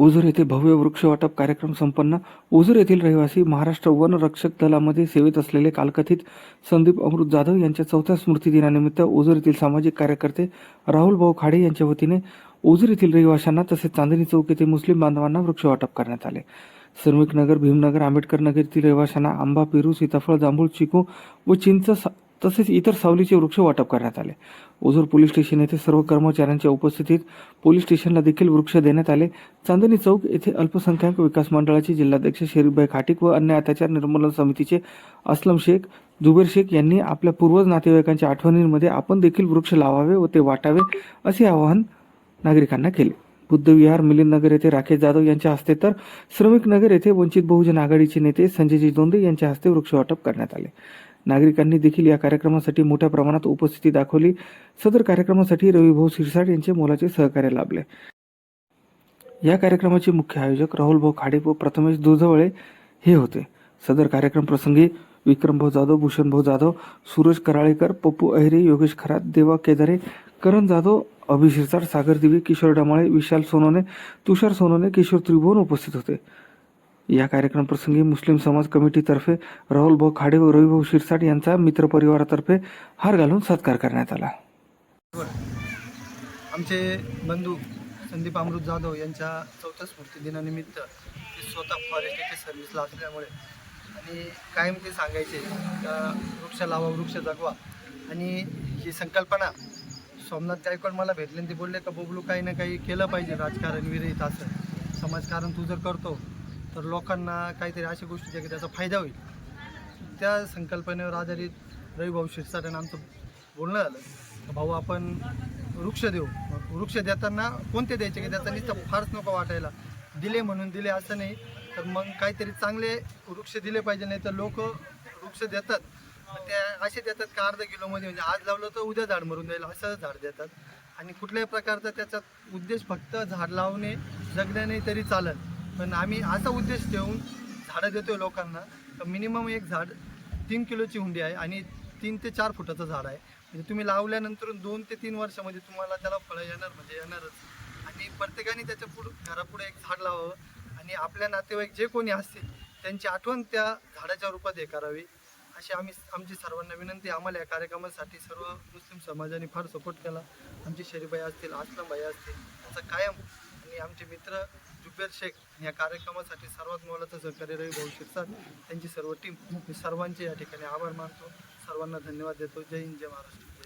ओझर येथे भव्य वृक्ष वाटप कार्यक्रम संपन्न. ओझर येथील रहिवासी महाराष्ट्र वन रक्षक दलामध्ये सेवेत असलेले कालकथित संदीप अमृत जाधव यांच्या चौथ्या स्मृती दिनानिमित्त ओझर येथील सामाजिक कार्यकर्ते राहुल भाऊ खाडे यांच्या वतीने ओझर येथील रहिवाशांना तसेच चांदणी चौक येथे मुस्लिम बांधवांना वृक्ष वाटप करण्यात आले. श्रमिक नगर भीमनगर आंबेडकर नगर येथील रहिवाशांना आंबा पेरू सीताफळ जांभूळ चिकू व चिंच सा- तसेच इतर सावलीचे वृक्ष वाटप करण्यात आले. ओझर पोलीस स्टेशन येथे सर्व कर्मचाऱ्यांच्या उपस्थितीत पोलीस स्टेशनला देखील वृक्ष देण्यात आले. चांदणी चौक येथे अल्पसंख्याक विकास मंडळाचे जिल्हाध्यक्ष शरीफभाई खाटिक व अन्य अत्याचार निर्मूलन समितीचे असलम शेख जुबेर शेख यांनी आपल्या पूर्वज नातेवाईकांच्या आठवणींमध्ये आपण देखील वृक्ष लावावे व ते वाटावे असे आवाहन नागरिकांना केले. बुद्धविहार मिलिंद नगर येथे राकेश जाधव यांच्या हस्ते तर श्रमिक नगर येथे वंचित बहुजन आघाडीचे नेते संजयजी दोंदे यांच्या हस्ते वृक्ष वाटप करण्यात आले. नागरिकांनी देखील या कार्यक्रमासाठी मोठ्या प्रमाणात उपस्थिती दाखवली. सदर कार्यक्रमासाठी रविभाऊ शिरसाट यांचे मोलाचे सहकार्य लाभले. या कार्यक्रमाचे मुख्य आयोजक राहुलभाऊ खाडे व प्रथमेश दुधवळे हे होते. सदर कार्यक्रम प्रसंगी विक्रमभाऊ जाधव भूषणभाऊ जाधव सूरज कराळेकर पप्पू अहिरे योगेश खरात देवा केदारे करण जाधव अभि सागर दिवे किशोर डमाळे विशाल सोनोने तुषार सोनोने किशोर त्रिभुवन उपस्थित होते. या कार्यक्रम प्रसंगी मुस्लिम समाज कमिटीतर्फे राहुल भाऊ खाडे व रविभाऊ शिरसाट यांचा मित्रपरिवारातर्फे हार घालून सत्कार करण्यात आला. आमचे बंधू संदीप अमृत जाधव यांच्या चौथ्या स्मृती दिनानिमित्त ते स्वतः फॉरेस्ट येथे सर्व्हिसला असल्यामुळे आणि कायम ते सांगायचे का वृक्ष लावा वृक्ष जगवा. आणि ही संकल्पना सोमनाथ गायकवाड मला भेटले ते बोलले का बबलू काही ना काही केलं पाहिजे राजकारण विरहित असं. समाजकारण तू जर करतो तर लोकांना काहीतरी अशा गोष्टी ज्या की त्याचा फायदा होईल. त्या संकल्पनेवर आधारित रविभाऊ शिरसाट आमचं बोलणं झालं. भाऊ आपण वृक्ष देऊ. मग वृक्ष देताना कोणते द्यायचे की त्याचा नुसतं फारच नको वाटायला. दिले म्हणून दिले असं नाही. तर मग काहीतरी चांगले वृक्ष दिले पाहिजे नाही तर लोक वृक्ष देतात. पण असे देतात का अर्धा किलोमध्ये? म्हणजे आज लावलं तर उद्या झाड मरून जाईल असं झाड देतात. आणि कुठल्याही प्रकारचा त्याचा उद्देश फक्त झाड लावणे जगण्याने तरी चालेल पण आम्ही असा उद्देश ठेवून झाडं देतोय लोकांना. तर मिनिमम एक झाड तीन किलोची हुंडी आहे आणि तीन ते चार फुटाचं झाड आहे. म्हणजे तुम्ही लावल्यानंतर दोन ते तीन वर्षामध्ये तुम्हाला त्याला फळं येणार म्हणजे येणारच. आणि प्रत्येकाने त्याच्या पुढं घरापुढे एक झाड लावावं. आणि आपल्या नातेवाईक जे कोणी असतील त्यांची आठवण त्या झाडाच्या रूपात हे करावी. अशी आम्ही आमची सर्वांना विनंती आम्हाला या कार्यक्रमासाठी सर्व मुस्लिम समाजाने फार सपोर्ट केला. आमचे शरीफबाई असतील असलम भाई असतील त्याचा कायम. आणि आमचे मित्र जुबेर शेख या कार्यक्रमासाठी सर्वात मोलाचं सहकार्य रवी भाऊ शिरसाट त्यांची सर्व टीम मी सर्वांचे या ठिकाणी आभार मानतो. सर्वांना धन्यवाद देतो. जय हिंद जय महाराष्ट्र.